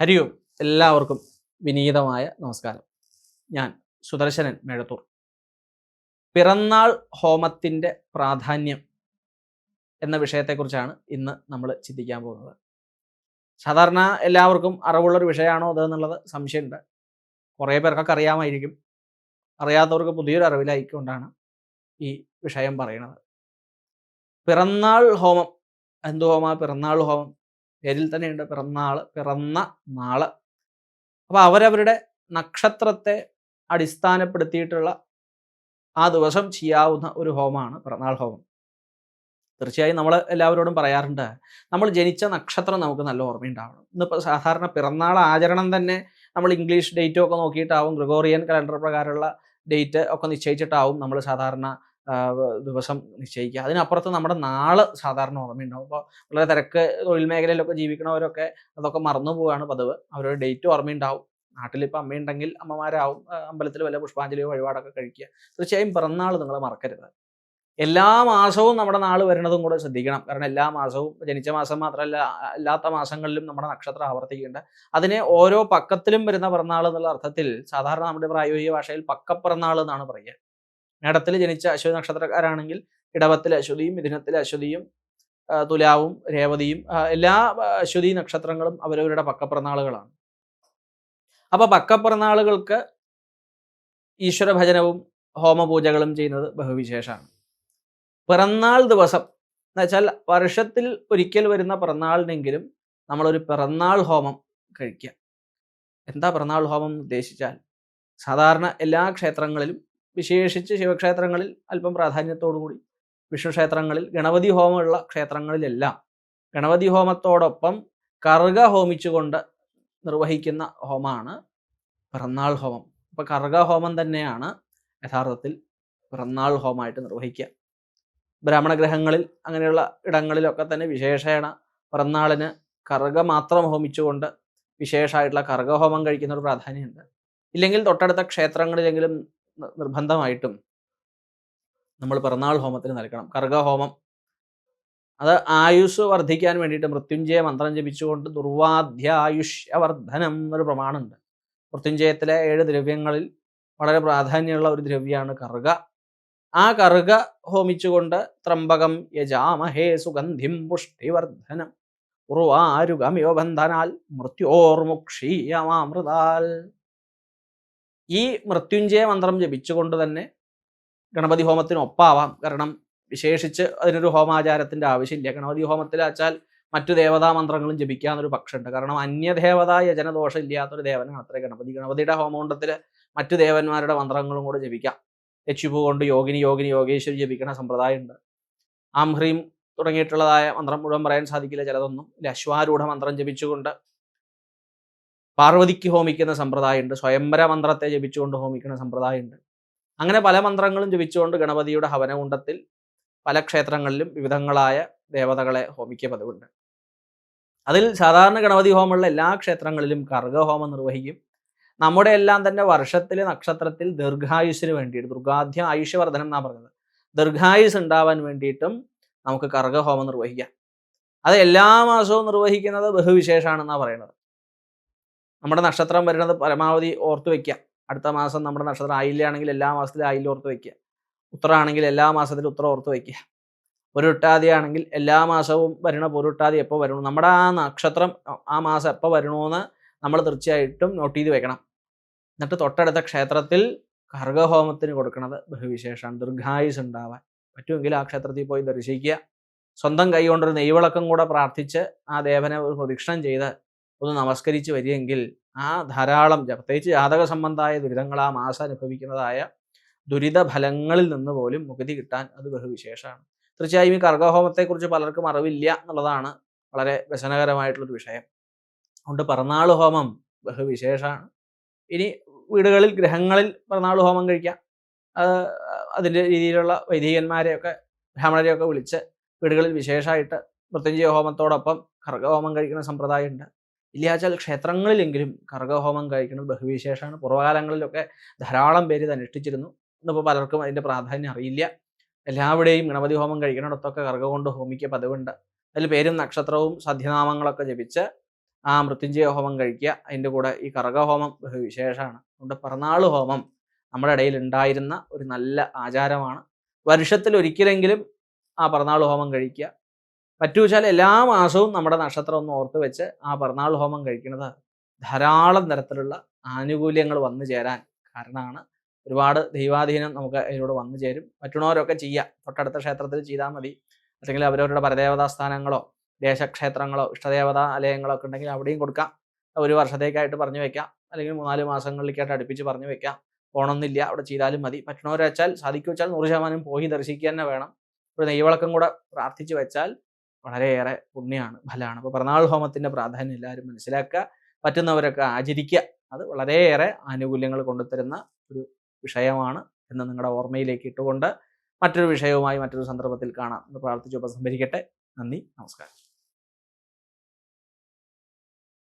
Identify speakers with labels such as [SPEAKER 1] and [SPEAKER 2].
[SPEAKER 1] ഹരി ഓം എല്ലാവർക്കും വിനീതമായ നമസ്കാരം. ഞാൻ സുദർശനൻ മേഴത്തൂർ പിറന്നാൾ ഹോമത്തിന്റെ പ്രാധാന്യം എന്ന വിഷയത്തെക്കുറിച്ചാണ് ഇന്ന് നമ്മൾ ചിന്തിക്കാൻ പോകുന്നത്. സാധാരണ എല്ലാവർക്കും അറിവുള്ളൊരു വിഷയമാണോ അതെന്നുള്ളത് സംശയമുണ്ട്. കുറേ പേർക്കൊക്കെ അറിയാമായിരിക്കും. അറിയാത്തവർക്ക് പുതിയൊരു അറിവിലായിക്കൊണ്ടാണ് ഈ വിഷയം പറയുന്നത്. പിറന്നാൾ ഹോമം എന്തു ഹോമ പിറന്നാൾ ഹോമം? പേരിൽ തന്നെയുണ്ട്. പിറന്നാൾ പിറന്ന നാൾ. അപ്പോൾ അവരവരുടെ നക്ഷത്രത്തെ അടിസ്ഥാനപ്പെടുത്തിയിട്ടുള്ള ആ ദിവസം ചെയ്യാവുന്ന ഒരു ഹോമമാണ് പിറന്നാൾ ഹോമം. തീർച്ചയായും നമ്മൾ എല്ലാവരോടും പറയാറുണ്ട് നമ്മൾ ജനിച്ച നക്ഷത്രം നമുക്ക് നല്ല ഓർമ്മയുണ്ടാവണം. ഇന്നിപ്പോൾ സാധാരണ പിറന്നാൾ ആചരണം തന്നെ നമ്മൾ ഇംഗ്ലീഷ് ഡേറ്റും ഒക്കെ നോക്കിയിട്ടാവും ഗ്രിഗോറിയൻ കലണ്ടർ പ്രകാരമുള്ള ഡേറ്റ് ഒക്കെ നിശ്ചയിച്ചിട്ടാവും നമ്മൾ സാധാരണ ദിവസം നിശ്ചയിക്കുക. അതിനപ്പുറത്ത് നമ്മുടെ നാൾ സാധാരണ ഓർമ്മയുണ്ടാവും. അപ്പോൾ വളരെ തിരക്ക് തൊഴിൽ മേഖലയിലൊക്കെ ജീവിക്കുന്നവരൊക്കെ അതൊക്കെ മറന്നു പോവുകയാണ് പതിവ്. അവരുടെ ഡേറ്റ് ഓർമ്മയുണ്ടാവും. നാട്ടിലിപ്പോൾ അമ്മയുണ്ടെങ്കിൽ അമ്മമാരാവും. അമ്പലത്തിൽ വല്ല പുഷ്പാഞ്ജലിയോ വഴിപാടൊക്കെ കഴിക്കുക. തീർച്ചയായും പിറന്നാൾ നിങ്ങൾ മറക്കരുത്. എല്ലാ മാസവും നമ്മുടെ നാൾ വരുന്നതും കൂടെ ശ്രദ്ധിക്കണം. കാരണം എല്ലാ മാസവും ജനിച്ച മാസം മാത്രമല്ല അല്ലാത്ത മാസങ്ങളിലും നമ്മുടെ നക്ഷത്രം ആവർത്തിക്കുന്നുണ്ട് അതിനെ ഓരോ പക്കത്തിലും വരുന്ന പിറന്നാൾ എന്നുള്ള അർത്ഥത്തിൽ സാധാരണ നമ്മുടെ പ്രായോഗിക ഭാഷയിൽ പക്കപ്പിറന്നാൾ എന്നാണ് പറയുക. മേടത്തിൽ ജനിച്ച അശ്വതി നക്ഷത്രക്കാരാണെങ്കിൽ ഇടവത്തിലെ അശ്വതിയും മിഥുനത്തിലെ അശ്വതിയും തുലാവും രേവതിയും എല്ലാ അശ്വതി നക്ഷത്രങ്ങളും അവരവരുടെ പക്കപ്പിറന്നാളുകളാണ്. അപ്പൊ പക്കപ്പിറന്നാളുകൾക്ക് ഈശ്വര ഭജനവും ഹോമപൂജകളും ചെയ്യുന്നത് ബഹുവിശേഷമാണ്. പിറന്നാൾ ദിവസം എന്ന് വെച്ചാൽ വർഷത്തിൽ ഒരിക്കൽ വരുന്ന പിറന്നാളിനെങ്കിലും നമ്മളൊരു പിറന്നാൾ ഹോമം കഴിക്കുക. എന്താ പിറന്നാൾ ഹോമം എന്ന് ഉദ്ദേശിച്ചാൽ? സാധാരണ എല്ലാ ക്ഷേത്രങ്ങളിലും വിശേഷിച്ച് ശിവക്ഷേത്രങ്ങളിൽ അല്പം പ്രാധാന്യത്തോടുകൂടി. വിഷ്ണു ക്ഷേത്രങ്ങളിൽ ഗണപതി ഹോമമുള്ള ക്ഷേത്രങ്ങളിലെല്ലാം. ഗണപതി ഹോമത്തോടൊപ്പം കറുക ഹോമിച്ചുകൊണ്ട് നിർവഹിക്കുന്ന ഹോമാണ് പിറന്നാൾ ഹോമം. അപ്പോൾ കറുക ഹോമം തന്നെയാണ് യഥാർത്ഥത്തിൽ പിറന്നാൾ ഹോമമായിട്ട് നിർവഹിക്കുക. ബ്രാഹ്മണ ഗ്രഹങ്ങളിൽ അങ്ങനെയുള്ള ഇടങ്ങളിലൊക്കെ തന്നെ വിശേഷേണ പിറന്നാളിന് കറുക മാത്രം ഹോമിച്ചുകൊണ്ട് വിശേഷമായിട്ടുള്ള കറുകഹോമം കഴിക്കുന്ന ഒരു പ്രാധാന്യമുണ്ട്. ഇല്ലെങ്കിൽ തൊട്ടടുത്ത ക്ഷേത്രങ്ങളിലെങ്കിലും നിർബന്ധമായിട്ടും നമ്മൾ പിറന്നാൾ ഹോമത്തിന് നൽകണം. കർഗഹോമം അത് ആയുസ് വർദ്ധിക്കാൻ വേണ്ടിയിട്ട് മൃത്യുഞ്ജയ മന്ത്രം ജപിച്ചുകൊണ്ട് ദുർവാധ്യായുഷ്യവർദ്ധനം എന്നൊരു പ്രമാണമുണ്ട്. മൃത്യുഞ്ജയത്തിലെ ഏഴ് ദ്രവ്യങ്ങളിൽ വളരെ പ്രാധാന്യമുള്ള ഒരു ദ്രവ്യമാണ് കറുക ആ കറുക ഹോമിച്ചുകൊണ്ട് ത്രംബകം യജാമഹേ സുഗന്ധിം പുഷ്ടിവർദ്ധനം. ഉറുവാരുഗമിവ ബന്ധനാൽ മൃത്യോർമുക്ഷീയമാമൃതാൽ. ഈ മൃത്യുഞ്ജയ മന്ത്രം ജപിച്ചുകൊണ്ട് തന്നെ ഗണപതി ഹോമത്തിനൊപ്പാവാം. കാരണം വിശേഷിച്ച് അതിനൊരു ഹോമാചാരത്തിന്റെ ആവശ്യമില്ല. ഗണപതി ഹോമത്തിൽ വെച്ചാൽ മറ്റു ദേവതാ മന്ത്രങ്ങളും ജപിക്കാമെന്നൊരു പക്ഷമുണ്ട്. കാരണം അന്യദേവതാ യജനദോഷം ഇല്ലാത്തൊരു ദേവനാണ് അത്ര ഗണപതി. ഗണപതിയുടെ ഹോമകുണ്ടത്തിൽ മറ്റു ദേവന്മാരുടെ മന്ത്രങ്ങളും കൂടെ ജപിക്കാം. യക്ഷിപു കൊണ്ട് യോഗിനി യോഗിനി യോഗേശ്വരി ജപിക്കണ സമ്പ്രദായമുണ്ട്. ആം ഹ്രീം തുടങ്ങിയിട്ടുള്ളതായ മന്ത്രം മുഴുവൻ പറയാൻ സാധിക്കില്ല ചിലതൊന്നും. അശ്വാരൂഢ മന്ത്രം ജപിച്ചുകൊണ്ട് പാർവതിക്ക് ഹോമിക്കുന്ന സമ്പ്രദായമുണ്ട് സ്വയംവര മന്ത്രത്തെ ജപിച്ചുകൊണ്ട് ഹോമിക്കുന്ന സമ്പ്രദായമുണ്ട്. അങ്ങനെ പല മന്ത്രങ്ങളും ജപിച്ചുകൊണ്ട് ഗണപതിയുടെ ഹവനകുണ്ടത്തിൽ പല ക്ഷേത്രങ്ങളിലും വിവിധങ്ങളായ ദേവതകളെ ഹോമിക്കുക പതിവുണ്ട് അതിൽ സാധാരണ ഗണപതി ഹോമമുള്ള എല്ലാ ക്ഷേത്രങ്ങളിലും കർഗഹോമം നിർവഹിക്കും. നമ്മുടെ എല്ലാം തന്നെ വർഷത്തിലെ നക്ഷത്രത്തിൽ ദീർഘായുസിന് വേണ്ടിയിട്ട് ദുർഗാധ്യ ആയുഷ്യവർദ്ധനം എന്നാണ് പറഞ്ഞത്. ദീർഘായുസ് ഉണ്ടാവാൻ വേണ്ടിയിട്ടും നമുക്ക് കർഗഹോമം നിർവഹിക്കാം. അത് എല്ലാ മാസവും നിർവഹിക്കുന്നത് ബഹുവിശേഷമാണെന്നാണ് പറയുന്നത് നമ്മുടെ നക്ഷത്രം വരുന്നത് പരമാവധി ഓർത്ത് വെക്കുക. അടുത്ത മാസം നമ്മുടെ നക്ഷത്രം ആയില്ലാണെങ്കിൽ എല്ലാ മാസത്തിലും ആയില്ല ഓർത്ത് വെക്കുക. ഉത്തരാണെങ്കിൽ എല്ലാ മാസത്തിലും ഉത്തരം ഓർത്ത് വെക്കുക. പൊരുട്ടാതി ആണെങ്കിൽ എല്ലാ മാസവും വരണ പൊരുട്ടാതി എപ്പോൾ വരണോ? നമ്മുടെ ആ നക്ഷത്രം ആ മാസം എപ്പോൾ വരണമെന്ന് നമ്മൾ തീർച്ചയായിട്ടും നോട്ട് ചെയ്ത് വെക്കണം. എന്നിട്ട് തൊട്ടടുത്ത ക്ഷേത്രത്തിൽ കർഗഹോമത്തിന് കൊടുക്കുന്നത് ബഹുവിശേഷമാണ്. ദീർഘായുസ് ഉണ്ടാവാൻ പറ്റുമെങ്കിൽ ആ ക്ഷേത്രത്തിൽ പോയി ദർശിക്കുക. സ്വന്തം കൈ കൊണ്ടൊരു നെയ്വിളക്കം കൂടെ പ്രാർത്ഥിച്ച് ആ ദേവനെ ഒരു പ്രദക്ഷിണം ചെയ്ത് ഒന്ന് നമസ്കരിച്ച് വരികയെങ്കിൽ ആ ധാരാളം പ്രത്യേകിച്ച് ജാതക സംബന്ധമായ ദുരിതങ്ങൾ ആ മാസം അനുഭവിക്കുന്നതായ ദുരിത ഫലങ്ങളിൽ നിന്ന് പോലും മുക്തി കിട്ടാൻ അത് ബഹുവിശേഷമാണ് തീർച്ചയായും ഈ കർഗഹോമത്തെക്കുറിച്ച് പലർക്കും അറിവില്ല എന്നുള്ളതാണ് വളരെ വ്യസനകരമായിട്ടുള്ളൊരു വിഷയം. അതുകൊണ്ട് പിറന്നാൾ ഹോമം ബഹുവിശേഷമാണ് ഇനി വീടുകളിൽ ഗ്രഹങ്ങളിൽ പിറന്നാൾ ഹോമം കഴിക്കാം. അതിന്റെ രീതിയിലുള്ള വൈദികന്മാരെയൊക്കെ ബ്രാഹ്മണരെയൊക്കെ വിളിച്ച് വീടുകളിൽ വിശേഷമായിട്ട് മൃത്യുഞ്ജയ ഹോമത്തോടൊപ്പം കർഗഹോമം കഴിക്കുന്ന സമ്പ്രദായമുണ്ട്. ഇല്ലാച്ചാൽ ക്ഷേത്രങ്ങളിലെങ്കിലും കർഗഹോമം കഴിക്കുന്നത് ബഹുവിശേഷമാണ് പൂർവകാലങ്ങളിലൊക്കെ ധാരാളം പേര് ഇത് അനുഷ്ഠിച്ചിരുന്നു. ഇന്നിപ്പോൾ പലർക്കും അതിന്റെ പ്രാധാന്യം അറിയില്ല. എല്ലാവിടെയും ഗണപതി ഹോമം കഴിക്കുന്നിടത്തൊക്കെ കർഗ കൊണ്ട് ഹോമിക്കുക പതിവുണ്ട് അതിൽ പേരും നക്ഷത്രവും സദ്യനാമങ്ങളൊക്കെ ജപിച്ച് ആ മൃത്യുഞ്ജയ ഹോമം കഴിക്കുക. അതിന്റെ കൂടെ ഈ കർഗഹോമം ബഹുവിശേഷമാണ് അതുകൊണ്ട് പിറന്നാൾ ഹോമം നമ്മുടെ ഇടയിൽ ഉണ്ടായിരുന്ന ഒരു നല്ല ആചാരമാണ്. വർഷത്തിൽ ഒരിക്കലെങ്കിലും ആ പിറന്നാൾ ഹോമം കഴിക്കുക. പറ്റുവെച്ചാൽ എല്ലാ മാസവും നമ്മുടെ നക്ഷത്രം ഒന്ന് ഓർത്ത് വെച്ച് ആ പിറന്നാൾ ഹോമം കഴിക്കുന്നത് ധാരാളം തരത്തിലുള്ള ആനുകൂല്യങ്ങൾ വന്നു ചേരാൻ കാരണമാണ്. ഒരുപാട് ദൈവാധീനം നമുക്ക് അതിലൂടെ വന്നു ചേരും. പറ്റുന്നവരൊക്കെ ചെയ്യാം. തൊട്ടടുത്ത ക്ഷേത്രത്തിൽ ചെയ്താൽ മതി. അല്ലെങ്കിൽ അവരവരുടെ പരദേവതാ സ്ഥാനങ്ങളോ ദേശക്ഷേത്രങ്ങളോ ഇഷ്ടദേവതാ ആലയങ്ങളോ ഒക്കെ ഉണ്ടെങ്കിൽ അവിടെയും കൊടുക്കാം. ഒരു വർഷത്തേക്കായിട്ട് പറഞ്ഞു വെക്കാം. അല്ലെങ്കിൽ മൂന്നാൽ മാസങ്ങളിലേക്കായിട്ട് അടുപ്പിച്ച് പറഞ്ഞു വെക്കാം. പോണമെന്നില്ല അവിടെ ചെയ്താലും മതി. പറ്റണവരെ വെച്ചാൽ സാധിക്കുവെച്ചാൽ നൂറ് ശതമാനം പോയി ദർശിക്കുക തന്നെ വേണം. ഒരു നെയ്വളക്കം കൂടെ പ്രാർത്ഥിച്ചു വെച്ചാൽ വളരെയേറെ പുണ്യമാണ് ഫലമാണ് അപ്പോൾ പിറന്നാൾ ഹോമത്തിന്റെ പ്രാധാന്യം എല്ലാവരും മനസ്സിലാക്കുക പറ്റുന്നവരൊക്കെ ആചരിക്കുക. അത് വളരെയേറെ ആനുകൂല്യങ്ങൾ കൊണ്ടുതരുന്ന ഒരു വിഷയമാണ് എന്ന് നിങ്ങളുടെ ഓർമ്മയിലേക്ക് ഇട്ടുകൊണ്ട് മറ്റൊരു വിഷയവുമായി മറ്റൊരു സന്ദർഭത്തിൽ കാണാം. എന്ന് പ്രാർത്ഥിച്ച് ഉപസംഹരിക്കട്ടെ. നന്ദി നമസ്കാരം.